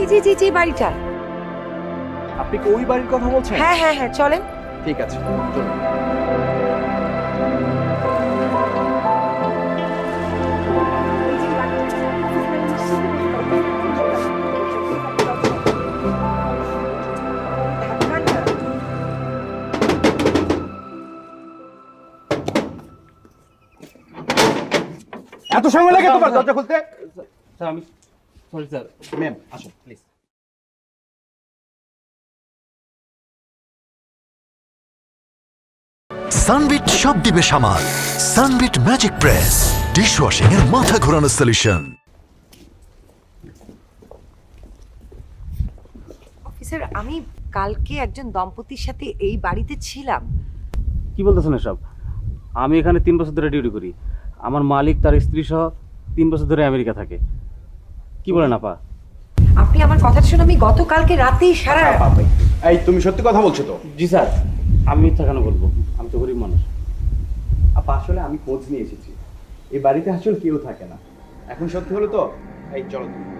এই যে যে যে বাড়িটা। আপনি কি ওই বাড়ির কথা বলছেন? হ্যাঁ হ্যাঁ হ্যাঁ চলেন। ঠিক আছে। চলুন। এত সময় লাগে তোমার দরজা খুলতে? স্যার আমি সরি স্যার ম্যাম আসুন প্লিজ সানবিট সব দিবে সামাল। সানবিট ম্যাজিক প্রেস ডিশওয়াশিং এর মাথা ঘোরানো সলিউশন অফিসার আমি কালকে একজন দম্পতির সাথে এই বাড়িতে ছিলাম। কি বলতেছেন এসব? আমি এখানে তিন বছর ধরে ডিউটি করি। আমার মালিক তার স্ত্রী সহ তিন বছর ধরে আমেরিকা থাকে। কি বলেন আপা? আপনি আমার কথা শুনে আমি গতকালকে রাতেই সারা এই তুমি সত্যি কথা বলছো তো? জি স্যার আমি মিথ্যা কেন বলব? আমি তো গরিব মানুষ। আপা আসলে আমি খোঁজ নিয়ে এসেছি। এই বাড়িতে আসলে কেউ থাকে না। এখন সত্যি হলো তো? এই চলো তুমি।